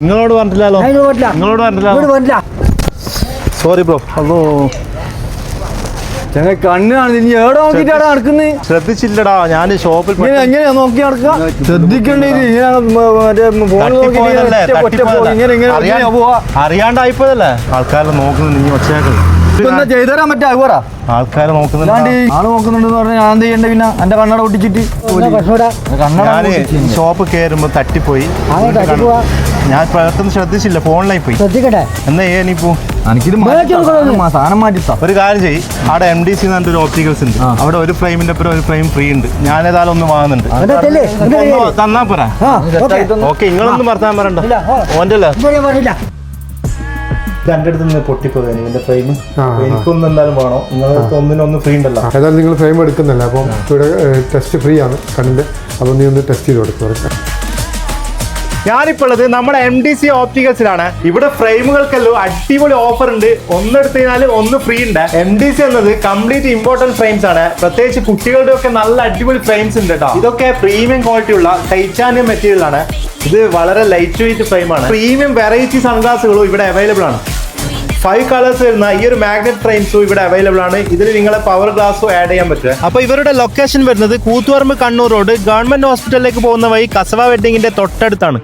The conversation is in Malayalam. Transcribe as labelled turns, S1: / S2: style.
S1: നിങ്ങളോട് പറഞ്ഞില്ലല്ലോ നിങ്ങളോട്
S2: ഇവിടെ
S1: പറഞ്ഞില്ല സോറി ബ്രോ
S3: ഹലോ. ചങ്ങ കണ്ണാണ് ഇനി എവിടെ നോക്കിട്ടാണ് നടക്കുന്നത്
S1: ശ്രദ്ധിച്ചില്ലടാ. ഞാൻ ഷോപ്പിൽ
S3: ഇങ്ങനെ എങ്ങനെയാ നോക്കി നടക്കുക? ശ്രദ്ധിക്കണ്ടേ
S1: അറിയാണ്ടായിപ്പോയതല്ലേ ആൾക്കാരെ നോക്കുന്നുണ്ട്. നീ ഒച്ചയാക്കുന്നു
S3: ഇപ്പൊ എന്താ ചെയ്തുതരാൻ പറ്റാ? പറ.
S1: ആൾക്കാരെ നോക്കുന്നുണ്ട്.
S3: ആൾ നോക്കുന്നുണ്ടെന്ന് പറഞ്ഞാൽ ഞാൻ എന്ത് ചെയ്യണ്ടേ പിന്നെ? എന്റെ കണ്ണട പൊട്ടിച്ച്
S1: ഷോപ്പ് കയറുമ്പോ തട്ടിപ്പോയി. ഞാൻ പെട്ടെന്ന് ശ്രദ്ധിച്ചില്ല ഫോണിലായി പോയി.
S2: ശ്രദ്ധിക്കട്ടെ.
S1: എന്നാ ഏ നീ പോ.
S3: എനിക്കിത് സാധനം. മാറ്റി
S1: ഒരു കാര്യം ചെയ്യ്. അവിടെ എം ഡി സി എന്ന് ഒരു ഓപ്റ്റിക്കൽസ് ഉണ്ട്. അവിടെ ഒരു ഫ്രെയിമിന്റെ അപ്പുറം ഒരു ഫ്രെയിം ഫ്രീ ഉണ്ട്. ഞാൻ ഏതായാലും ഒന്ന് വാങ്ങുന്നുണ്ട്? തന്നാ പോരാ
S2: ഓക്കെ.
S1: നിങ്ങളൊന്നും വർത്താൻ പറയണ്ട. ഓന്റെ എന്റെ അടുത്ത് നിന്ന് പൊട്ടിപ്പോയി. ഇതിന്റെ ഫ്രെയിം. എനിക്കൊന്നും എന്തായാലും വേണോ? നിങ്ങളുടെ ഒന്നിനൊന്ന് ഫ്രീ ഉണ്ടല്ലോ.
S4: ഏതായാലും നിങ്ങൾ ഫ്രെയിം എടുക്കുന്നില്ല? അപ്പം ഇവിടെ ടെസ്റ്റ് ഫ്രീ ആണ് കണ്ണിന്റെ അപ്പോൾ നീ ഒന്ന് ടെസ്റ്റ് ചെയ്ത് കൊടുക്കും
S1: ഞാനിപ്പോൾ ഉള്ളത് നമ്മുടെ എം ഡി സി ഓപ്റ്റിക്കൽസിലാണ് ഇവിടെ ഫ്രെയിമുകൾക്കെല്ലാം അടിപൊളി ഓഫർ ഉണ്ട് ഒന്നെടുത്ത് കഴിഞ്ഞാൽ ഒന്ന് ഫ്രീ ഉണ്ട്. എം ഡി സി എന്നത് കംപ്ലീറ്റ് ഇമ്പോർട്ടന്റ് ഫ്രെയിംസ് ആണ്. പ്രത്യേകിച്ച് കുട്ടികളുടെ ഒക്കെ നല്ല അടിപൊളി ഫ്രെയിംസ് ഉണ്ട് കേട്ടോ ഇതൊക്കെ പ്രീമിയം ക്വാളിറ്റി ഉള്ള ടൈറ്റാനിയം മെറ്റീരിയൽ ആണ്. ഇത് വളരെ ലൈറ്റ് വെയിറ്റ് ഫ്രെയിം ആണ് പ്രീമിയം വെറൈറ്റി സൺഗ്ലാസുകളും ഇവിടെ അവൈലബിൾ ആണ്. ഫൈവ് കളേഴ്സ് വരുന്ന ഈ ഒരു മാഗ്നറ്റ് ഫ്രെയിംസും ഇവിടെ അവൈലബിൾ ആണ്. ഇതിൽ നിങ്ങളെ പവർ ഗ്ലാസും ആഡ് ചെയ്യാൻ പറ്റും. അപ്പോൾ ഇവരുടെ ലൊക്കേഷൻ വരുന്നത് കൂത്തുപറമ്പ് കണ്ണൂർ റോഡ് ഗവൺമെന്റ് ഹോസ്പിറ്റലിലേക്ക് പോകുന്ന വഴി കസവ വെഡിങ്ങിന്റെ തൊട്ടടുത്താണ്.